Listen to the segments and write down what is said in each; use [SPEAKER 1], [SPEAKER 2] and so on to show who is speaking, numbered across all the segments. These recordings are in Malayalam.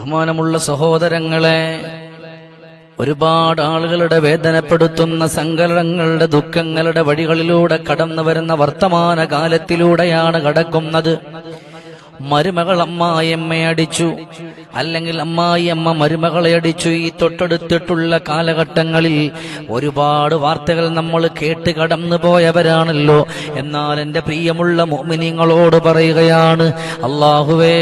[SPEAKER 1] ബഹുമാനമുള്ള സഹോദരങ്ങളെ ഒരുപാട് ആളുകളുടെ വേദനപ്പെടുത്തുന്ന സങ്കടങ്ങളുടെ ദുഃഖങ്ങളുടെ വഴികളിലൂടെ കടന്നു വരുന്ന വർത്തമാന കാലത്തിലൂടെയാണ് കടക്കുന്നത്. മരുമകൾ അമ്മായിയമ്മയെ അടിച്ചു അമ്മായി അമ്മ മരുമകളെ അടിച്ചു ഈ തൊട്ടടുത്തിട്ടുള്ള കാലഘട്ടങ്ങളിൽ ഒരുപാട് വാർത്തകൾ നമ്മൾ കേട്ട് കടന്നു പോയവരാണല്ലോ. എന്നാൽ എന്റെ പ്രിയമുള്ള മോമിനിങ്ങളോട് പറയുകയാണ് അള്ളാഹുവേ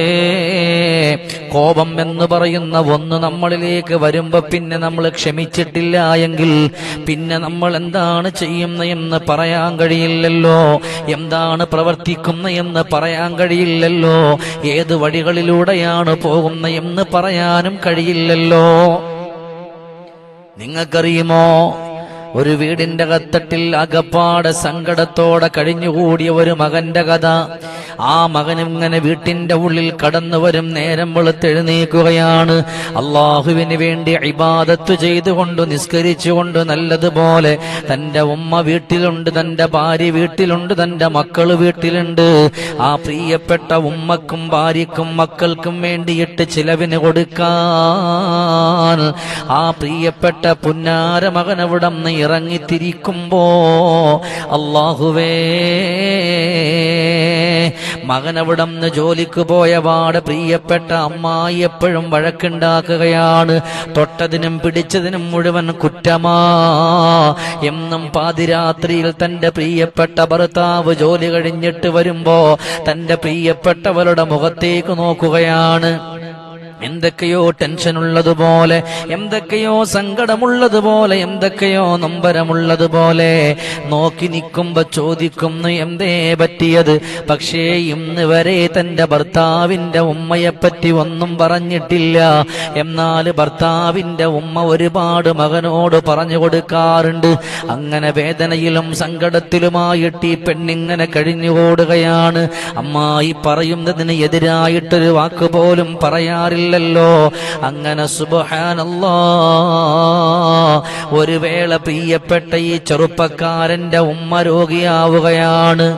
[SPEAKER 1] കോപം എന്ന് പറയുന്ന ഒന്ന് നമ്മളിലേക്ക് വരുമ്പോ പിന്നെ നമ്മൾ ക്ഷമിച്ചിട്ടില്ല എങ്കിൽ പിന്നെ നമ്മൾ എന്താണ് ചെയ്യുന്ന എന്ന് പറയാൻ കഴിയില്ലല്ലോ. എന്താണ് പ്രവർത്തിക്കുന്ന എന്ന് പറയാൻ കഴിയില്ലല്ലോ. ഏത് വഴികളിലൂടെയാണ് പോകുന്ന എന്ന് പറയാനും കഴിയില്ലല്ലോ. നിങ്ങൾക്കറിയുമോ? ഒരു വീടിന്റെ കത്തട്ടിൽ അകപ്പാട് സങ്കടത്തോടെ കഴിഞ്ഞുകൂടിയ ഒരു മകന്റെ കഥ. ആ മകൻ ഇങ്ങനെ വീട്ടിന്റെ ഉള്ളിൽ കടന്നു വരും നേരം വെളുത്തെഴുന്നേക്കുകയാണ് അള്ളാഹുവിന് വേണ്ടി ഇബാദത്ത് ചെയ്തുകൊണ്ട് നിസ്കരിച്ചുകൊണ്ട് നല്ലതുപോലെ തന്റെ ഉമ്മ വീട്ടിലുണ്ട് തന്റെ ഭാര്യ വീട്ടിലുണ്ട് തന്റെ മക്കൾ വീട്ടിലുണ്ട്. ആ പ്രിയപ്പെട്ട ഉമ്മക്കും ഭാര്യക്കും മക്കൾക്കും വേണ്ടിയിട്ട് ചിലവിന് കൊടുക്കാൻ ആ പ്രിയപ്പെട്ട പുന്നാര മകൻ അവിടെ ഇറങ്ങിത്തിരിക്കുമ്പോ അള്ളാഹുവേ മകൻ അവിടെ നിന്ന് ജോലിക്ക് പോയ പാട് പ്രിയപ്പെട്ട അമ്മായി എപ്പോഴും വഴക്കുണ്ടാക്കുകയാണ്. തൊട്ടതിനും പിടിച്ചതിനും മുഴുവൻ കുറ്റമാ. എന്നും പാതിരാത്രിയിൽ തന്റെ പ്രിയപ്പെട്ട ഭർത്താവ് ജോലി കഴിഞ്ഞിട്ട് വരുമ്പോ തന്റെ പ്രിയപ്പെട്ടവരുടെ മുഖത്തേക്ക് നോക്കുകയാണ്. എന്തൊക്കെയോ ടെൻഷൻ ഉള്ളതുപോലെ എന്തൊക്കെയോ സങ്കടമുള്ളതുപോലെ എന്തൊക്കെയോ നൊമ്പരമുള്ളതുപോലെ നോക്കി നിൽക്കുമ്പോ ചോദിക്കുന്നു എന്തേ പറ്റിയത്? പക്ഷേ ഇന്ന് വരെ തന്റെ ഭർത്താവിന്റെ ഉമ്മയെപ്പറ്റി ഒന്നും പറഞ്ഞിട്ടില്ല. എന്നാൽ ഭർത്താവിന്റെ ഉമ്മ ഒരുപാട് മകനോട് പറഞ്ഞു കൊടുക്കാറുണ്ട്. അങ്ങനെ വേദനയിലും സങ്കടത്തിലുമായിട്ട് ഈ പെണ്ണിങ്ങനെ കഴിഞ്ഞുകൂടുകയാണ്. അമ്മായി പറയുന്നതിന് എതിരായിട്ടൊരു വാക്ക് പോലും പറയാറില്ലല്ലോ അങ്ങനെ സുബഹാനല്ലോ. ഒരു വേള പ്രിയപ്പെട്ട ഈ ചെറുപ്പക്കാരന്റെ ഉമ്മ രോഗിയാവുകയാണ്.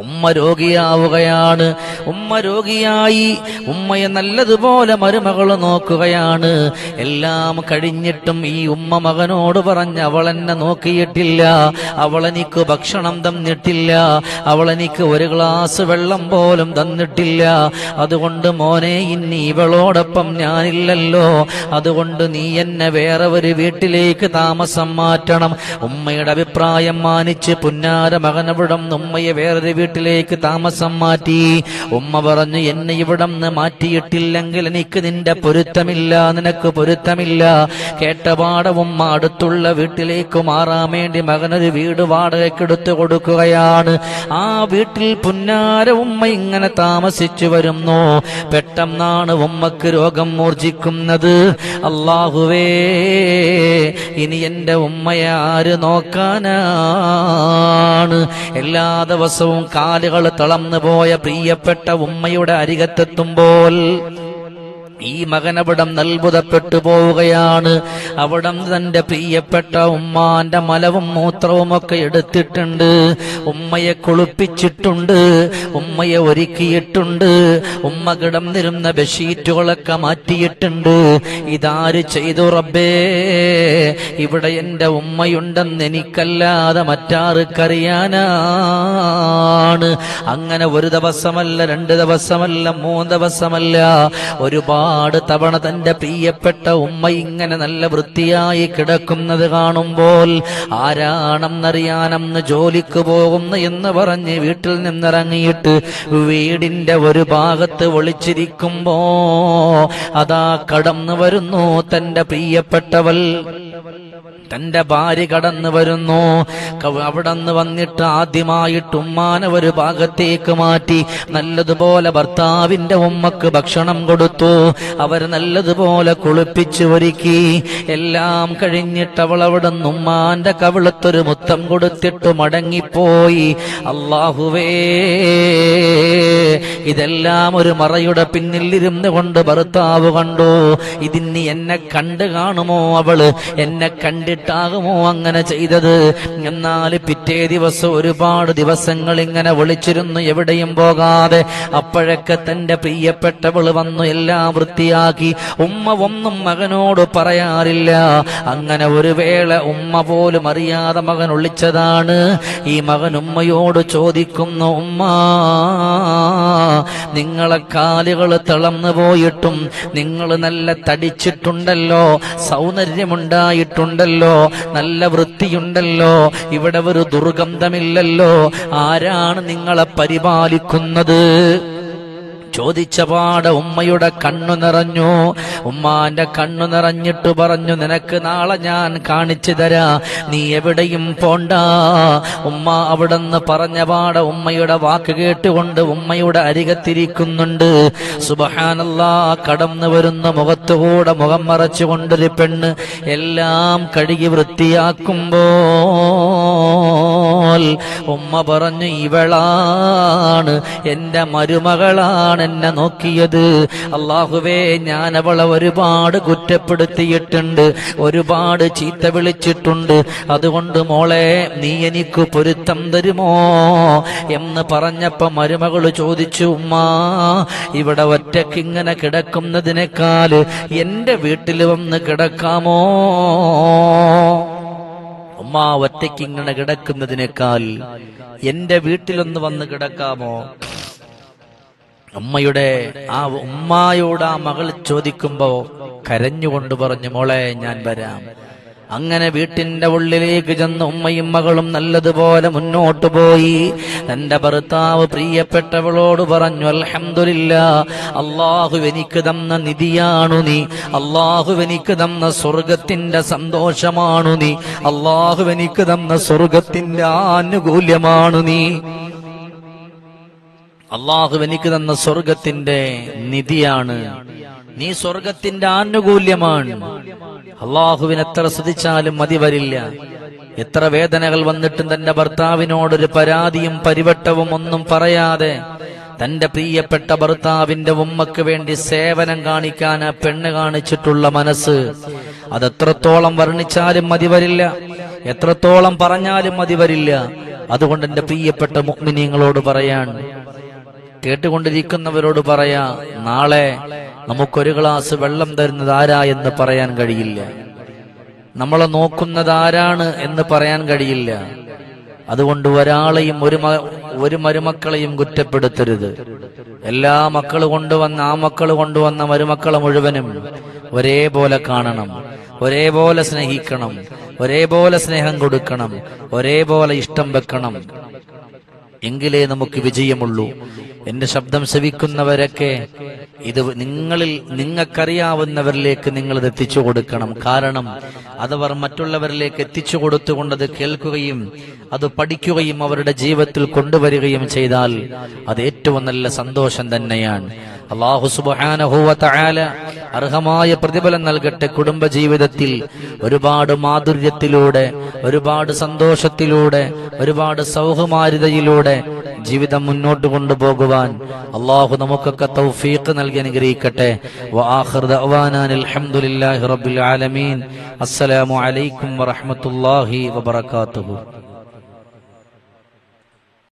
[SPEAKER 1] ഉമ്മ രോഗിയാവുകയാണ്. ഉമ്മ രോഗിയായി ഉമ്മയെ നല്ലതുപോലെ മരുമകൾ നോക്കുകയാണ്. എല്ലാം കഴിഞ്ഞിട്ടും ഈ ഉമ്മ മകനോട് പറഞ്ഞ് അവൾ എന്നെ നോക്കിയിട്ടില്ല. അവളെനിക്ക് ഭക്ഷണം തന്നിട്ടില്ല. അവളെനിക്ക് ഒരു ഗ്ലാസ് വെള്ളം പോലും തന്നിട്ടില്ല. അതുകൊണ്ട് മോനെ ഇനി ഇവളോടൊപ്പം ഞാനില്ലല്ലോ. അതുകൊണ്ട് നീ എന്നെ വേറെ ഒരു വീട്ടിലേക്ക് താമസം മാറ്റണം. ഉമ്മയുടെ അഭിപ്രായം മാനിച്ച് പുന്നാര മകനവിടം ഉമ്മയെ വേറൊരു വീട്ടിലേക്ക് താമസം മാറ്റി. ഉമ്മ പറഞ്ഞു എന്നെ ഇവിടെ നിന്ന് മാറ്റിയിട്ടില്ലെങ്കിൽ എനിക്ക് നിന്റെ പൊരുത്തമില്ല നിനക്ക് പൊരുത്തമില്ല. കേട്ടപാട ഉമ്മ അടുത്തുള്ള വീട്ടിലേക്ക് മാറാൻ വേണ്ടി മകനൊരു വീട് വാടകയ്ക്കെടുത്ത് കൊടുക്കുകയാണ്. ആ വീട്ടിൽ പുന്നാര ഉമ്മ ഇങ്ങനെ താമസിച്ചു വരുന്നു. പെട്ടെന്നാണ് ഉമ്മക്ക് രോഗം മൂർജിക്കുന്നത്. അള്ളാഹുവേ ഇനി എന്റെ ഉമ്മയെ ആര് നോക്കാനാണ്? എല്ലാ ദിവസവും കാലുകൾ തിളന്നു പോയ പ്രിയപ്പെട്ട ഉമ്മയുടെ അരികത്തെത്തുമ്പോൾ ഈ മകൻ അവിടം നൽബുതപ്പെട്ടു പോവുകയാണ്. അവിടം തന്റെ പ്രിയപ്പെട്ട ഉമ്മാന്റെ മലവും മൂത്രവും ഒക്കെ എടുത്തിട്ടുണ്ട്. ഉമ്മയെ കുളിപ്പിച്ചിട്ടുണ്ട്. ഉമ്മയെ ഒരുക്കിയിട്ടുണ്ട്. ഉമ്മ കിടന്നിരുന്ന ബെഷീറ്റുകളൊക്കെ മാറ്റിയിട്ടുണ്ട്. ഇതാര് ചെയ്തു റബ്ബേ? ഇവിടെ എന്റെ ഉമ്മയുണ്ടെന്ന് എനിക്കല്ലാതെ മറ്റാർക്കറിയാനാണ്. അങ്ങനെ ഒരു ദിവസമല്ല രണ്ട് ദിവസമല്ല മൂന്ന് ദിവസമല്ല. ഒരുപാട് തവണ തന്റെ പ്രിയപ്പെട്ട ഉമ്മ ഇങ്ങനെ നല്ല വൃത്തിയായി കിടക്കുന്നത് കാണുമ്പോൾ ആരാണെന്നറിയാനെന്ന് ജോലിക്ക് പോകുന്നു എന്ന് പറഞ്ഞ് വീട്ടിൽ നിന്നിറങ്ങിയിട്ട് വീടിന്റെ ഒരു ഭാഗത്ത് ഒളിച്ചിരിക്കുമ്പോ അതാ കടന്നു വരുന്നു തന്റെ പ്രിയപ്പെട്ടവൾ. തന്റെ ഭാര്യ കടന്നു വരുന്നു. അവിടെ അവിടന്ന് വന്നിട്ട് ആദ്യമായിട്ട് ഉമ്മാനെ ഒരു ഭാഗത്തേക്ക് മാറ്റി നല്ലതുപോലെ ഭർത്താവിന്റെ ഉമ്മക്ക് ഭക്ഷണം കൊടുത്തു. അവർ നല്ലതുപോലെ കുളിപ്പിച്ചു ഒരുക്കി. എല്ലാം കഴിഞ്ഞിട്ട് അവൾ അവിടെ നിന്ന് ഉമ്മാന്റെ കവിളത്തൊരു മുത്തം കൊടുത്തിട്ട് മടങ്ങിപ്പോയി. അള്ളാഹുവേ ഇതെല്ലാം ഒരു മറയുടെ പിന്നിൽ ഇരുന്ന് കൊണ്ട് ഭർത്താവ് കണ്ടു. ഇതിന് എന്നെ കണ്ടു കാണുമോ അവൾ? എന്നെ കണ്ടിട്ട് കഴിഞ്ഞിട്ടാകുമോ അങ്ങനെ ചെയ്തത്? എന്നാൽ പിറ്റേ ദിവസം ഒരുപാട് ദിവസങ്ങൾ ഇങ്ങനെ വിളിച്ചിരുന്നു എവിടെയും പോകാതെ. അപ്പോഴൊക്കെ തന്റെ പ്രിയപ്പെട്ടവൾ വന്നു എല്ലാം വൃത്തിയാക്കി. ഉമ്മ ഒന്നും മകനോട് പറയാറില്ല. അങ്ങനെ ഒരു വേള ഉമ്മ പോലും അറിയാതെ മകൻ ഒളിച്ചതാണ്. ഈ മകൻ ഉമ്മയോട് ചോദിക്കുന്നു ഉമ്മ നിങ്ങളെ കാലുകൾ തിളന്നു പോയിട്ടും നിങ്ങൾ നല്ല തടിച്ചിട്ടുണ്ടല്ലോ സൗന്ദര്യമുണ്ടായിട്ടുണ്ടല്ലോ നല്ല വൃത്തിയുണ്ടല്ലോ ഇവിടെ ഒരു ദുർഗന്ധമില്ലല്ലോ. ആരാണ് നിങ്ങളെ പരിപാലിക്കുന്നത്? ചോദിച്ച പാട ഉമ്മയുടെ കണ്ണു നിറഞ്ഞു. ഉമ്മാന്റെ കണ്ണു നിറഞ്ഞിട്ട് പറഞ്ഞു നിനക്ക് നാളെ ഞാൻ കാണിച്ചു തരാ. നീ എവിടെയും പോണ്ട. ഉമ്മ അവിടെന്ന് പറഞ്ഞ പാട ഉമ്മയുടെ വാക്ക് കേട്ടുകൊണ്ട് ഉമ്മയുടെ അരികത്തിരിക്കുന്നുണ്ട്. സുബഹാനല്ലാ കടന്നു വരുന്ന മുഖത്തുകൂടെ മുഖം മറച്ചുകൊണ്ടൊരു പെണ്ണ് എല്ലാം കഴുകി ഉമ്മ പറഞ്ഞു ഇവളാണ് എന്റെ മരുമകളാണ് എന്നെ നോക്കിയത്. അള്ളാഹുവേ ഞാൻ അവളെ ഒരുപാട് കുറ്റപ്പെടുത്തിയിട്ടുണ്ട് ഒരുപാട് ചീത്ത വിളിച്ചിട്ടുണ്ട്. അതുകൊണ്ട് മോളെ നീ എനിക്ക് പൊരുത്തം തരുമോ? എന്ന് പറഞ്ഞപ്പോ മരുമകൾ ചോദിച്ചു ഉമ്മ ഇവിടെ ഒറ്റയ്ക്ക് ഇങ്ങനെ കിടക്കുന്നതിനേക്കാൾ എന്റെ വീട്ടിൽ വന്ന് കിടക്കാമോ? ഉമ്മ ഒറ്റയ്ക്ക് ഇങ്ങനെ കിടക്കുന്നതിനേക്കാൾ എന്റെ വീട്ടിലൊന്ന് വന്ന് കിടക്കാമോ? ഉമ്മയുടെ ആ ഉമ്മായോട് ആ മകൾ ചോദിക്കുമ്പോ കരഞ്ഞുകൊണ്ട് പറഞ്ഞു മോളെ ഞാൻ വരാം. അങ്ങനെ വീട്ടിന്റെ ഉള്ളിലേക്ക് ചെന്ന് ഉമ്മയും മകളും നല്ലതുപോലെ മുന്നോട്ടു പോയി. തന്റെ ഭർത്താവ് പ്രിയപ്പെട്ടവളോട് പറഞ്ഞു അലഹമില്ല അള്ളാഹു എനിക്ക് തന്ന നിധിയാണു നീ. അള്ളാഹു എനിക്ക് തന്ന സ്വർഗത്തിന്റെ സന്തോഷമാണു നീ. അള്ളാഹു എനിക്ക് തന്ന സ്വർഗത്തിന്റെ ആനുകൂല്യമാണു നീ. അള്ളാഹു എനിക്ക് തന്ന സ്വർഗത്തിന്റെ നിധിയാണ്. നീ സ്വർഗത്തിന്റെ ആനുകൂല്യമാണ്. അള്ളാഹുവിന് എത്ര സ്തുതിച്ചാലും മതി വരില്ല. എത്ര വേദനകൾ വന്നിട്ടും തന്റെ ഭർത്താവിനോടൊരു പരാതിയും പരിവട്ടവും ഒന്നും പറയാതെ തന്റെ പ്രിയപ്പെട്ട ഭർത്താവിന്റെ ഉമ്മക്ക് വേണ്ടി സേവനം കാണിക്കാൻ ആ പെണ്ണ് കാണിച്ചിട്ടുള്ള മനസ്സ് അതെത്രത്തോളം വർണിച്ചാലും മതി വരില്ല. എത്രത്തോളം പറഞ്ഞാലും മതി വരില്ല. അതുകൊണ്ട് എന്റെ പ്രിയപ്പെട്ട മുഗ്മിനിയങ്ങളോട് പറയാൻ കേട്ടുകൊണ്ടിരിക്കുന്നവരോട് പറയാ നാളെ നമുക്കൊരു ഗ്ലാസ് വെള്ളം തരുന്നത് ആരാ എന്ന് പറയാൻ കഴിയില്ല. നമ്മളെ നോക്കുന്നത് ആരാണ് എന്ന് പറയാൻ കഴിയില്ല. അതുകൊണ്ട് ഒരാളെയും ഒരു ഒരു മരുമക്കളെയും കുറ്റപ്പെടുത്തരുത്. എല്ലാ മക്കൾ കൊണ്ടുവന്ന ആ മക്കൾ കൊണ്ടുവന്ന മരുമക്കളെ മുഴുവനും ഒരേപോലെ കാണണം. ഒരേപോലെ സ്നേഹിക്കണം. ഒരേപോലെ സ്നേഹം കൊടുക്കണം. ഒരേപോലെ ഇഷ്ടം വെക്കണം. എങ്കിലേ നമുക്ക് വിജയമുള്ളൂ. എന്റെ ശബ്ദം ശ്രവിക്കുന്നവരൊക്കെ ഇത് നിങ്ങളിൽ നിങ്ങൾക്കറിയാവുന്നവരിലേക്ക് നിങ്ങൾ ഇത് എത്തിച്ചു കൊടുക്കണം. കാരണം അതവർ മറ്റുള്ളവരിലേക്ക് എത്തിച്ചു കൊടുത്തുകൊണ്ട് അത് കേൾക്കുകയും അത് പഠിക്കുകയും അവരുടെ ജീവിതത്തിൽ കൊണ്ടുവരികയും ചെയ്താൽ അത് ഏറ്റവും നല്ല സന്തോഷം തന്നെയാണ്. അള്ളാഹു സുബാനഹുവ തആല അർഹമായ പ്രതിഫലം നൽകട്ടെ കുടുംബ ജീവിതത്തിൽ ഒരുപാട് മാധുര്യത്തിലൂടെ ഒരുപാട് സന്തോഷത്തിലൂടെ ഒരുപാട് സൗകുമാരിതയിലൂടെ ജീവിതം മുന്നോട്ട് കൊണ്ടുപോകുവാൻ അള്ളാഹു നമുക്കൊക്കെ തൗഫീഖ് നൽകി അനുഗ്രഹിക്കട്ടെ. ആലമീൻ. അസ്സലാമു അലൈക്കും വറഹ്മത്തുള്ളാഹി വബറകാതുഹു.